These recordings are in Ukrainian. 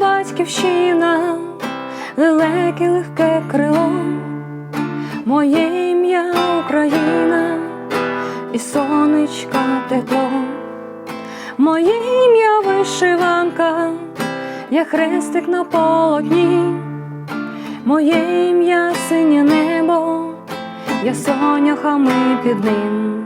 батьківщина, лелеки легке крило, моє ім'я Україна і сонечка тепло, моє ім'я вишиванка, я хрестик на полотні, моє ім'я синє небо, я соняхами під ним.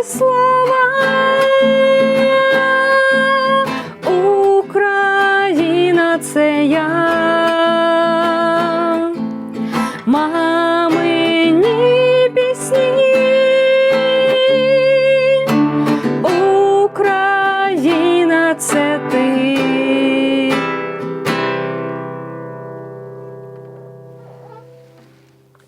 Татові